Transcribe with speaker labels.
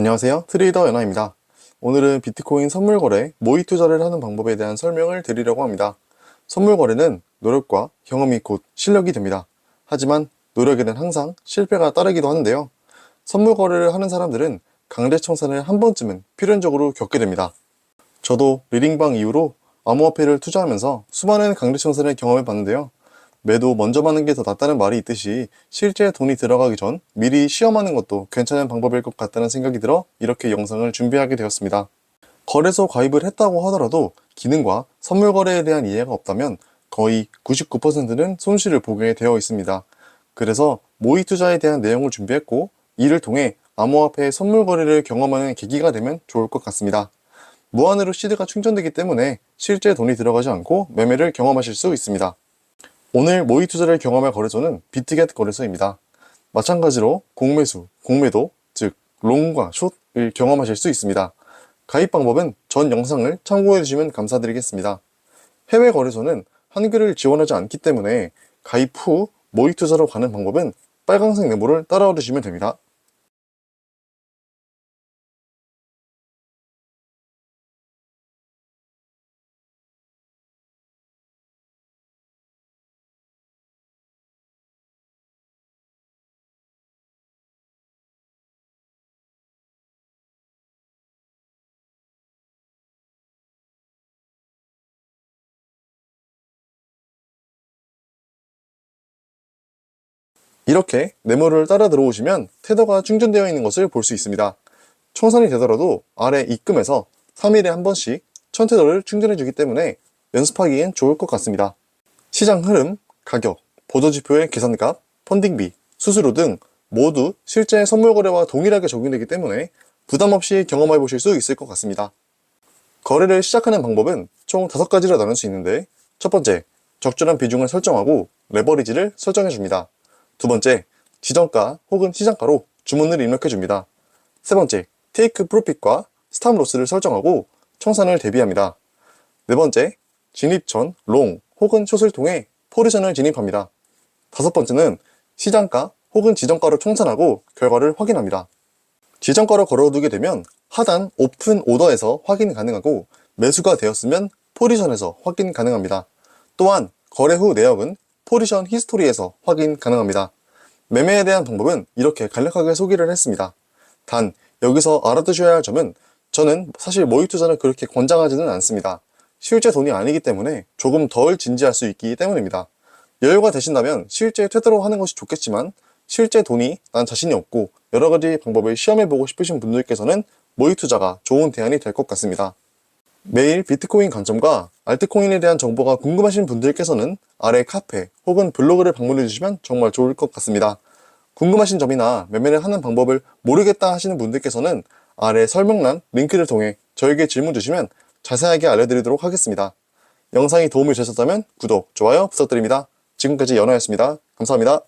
Speaker 1: 안녕하세요. 트레이더 연아입니다. 오늘은 비트코인 선물 거래, 모의 투자를 하는 방법에 대한 설명을 드리려고 합니다. 선물 거래는 노력과 경험이 곧 실력이 됩니다. 하지만 노력에는 항상 실패가 따르기도 하는데요. 선물 거래를 하는 사람들은 강제 청산을 한 번쯤은 필연적으로 겪게 됩니다. 저도 리딩방 이후로 암호화폐를 투자하면서 수많은 강제 청산을 경험해 봤는데요. 매도 먼저 받는 게 더 낫다는 말이 있듯이 실제 돈이 들어가기 전 미리 시험하는 것도 괜찮은 방법일 것 같다는 생각이 들어 이렇게 영상을 준비하게 되었습니다. 거래소 가입을 했다고 하더라도 기능과 선물 거래에 대한 이해가 없다면 거의 99%는 손실을 보게 되어 있습니다. 그래서 모의 투자에 대한 내용을 준비했고 이를 통해 암호화폐 선물 거래를 경험하는 계기가 되면 좋을 것 같습니다. 무한으로 시드가 충전되기 때문에 실제 돈이 들어가지 않고 매매를 경험하실 수 있습니다. 오늘 모의 투자를 경험할 거래소는 비트겟 거래소입니다. 마찬가지로 공매수, 공매도, 즉 롱과 숏을 경험하실 수 있습니다. 가입 방법은 전 영상을 참고해 주시면 감사드리겠습니다. 해외 거래소는 한글을 지원하지 않기 때문에 가입 후 모의 투자로 가는 방법은 빨강색 네모를 따라와 주시면 됩니다. 이렇게 네모를 따라 들어오시면 테더가 충전되어 있는 것을 볼 수 있습니다. 청산이 되더라도 아래 입금에서 3일에 한 번씩 1000테더를 충전해 주기 때문에 연습하기엔 좋을 것 같습니다. 시장 흐름, 가격, 보조지표의 계산값, 펀딩비, 수수료 등 모두 실제 선물 거래와 동일하게 적용되기 때문에 부담 없이 경험해 보실 수 있을 것 같습니다. 거래를 시작하는 방법은 총 5가지로 나눌 수 있는데 첫 번째, 적절한 비중을 설정하고 레버리지를 설정해 줍니다. 두 번째, 지정가 혹은 시장가로 주문을 입력해 줍니다. 세 번째, 테이크 프로핏과 스탑 로스를 설정하고 청산을 대비합니다. 네 번째, 진입 전 롱 혹은 숏을 통해 포지션을 진입합니다. 다섯 번째는 시장가 혹은 지정가로 청산하고 결과를 확인합니다. 지정가로 걸어두게 되면 하단 오픈 오더에서 확인 가능하고 매수가 되었으면 포지션에서 확인 가능합니다. 또한 거래 후 내역은 포지션 히스토리에서 확인 가능합니다. 매매에 대한 방법은 이렇게 간략하게 소개를 했습니다. 단 여기서 알아두셔야 할 점은 저는 사실 모의 투자는 그렇게 권장하지는 않습니다. 실제 돈이 아니기 때문에 조금 덜 진지할 수 있기 때문입니다. 여유가 되신다면 실제 퇴대로 하는 것이 좋겠지만 실제 돈이 난 자신이 없고 여러 가지 방법을 시험해보고 싶으신 분들께서는 모의 투자가 좋은 대안이 될 것 같습니다. 매일 비트코인 관점과 알트코인에 대한 정보가 궁금하신 분들께서는 아래 카페 혹은 블로그를 방문해 주시면 정말 좋을 것 같습니다. 궁금하신 점이나 매매를 하는 방법을 모르겠다 하시는 분들께서는 아래 설명란 링크를 통해 저에게 질문 주시면 자세하게 알려드리도록 하겠습니다. 영상이 도움이 되셨다면 구독, 좋아요 부탁드립니다. 지금까지 연아였습니다. 감사합니다.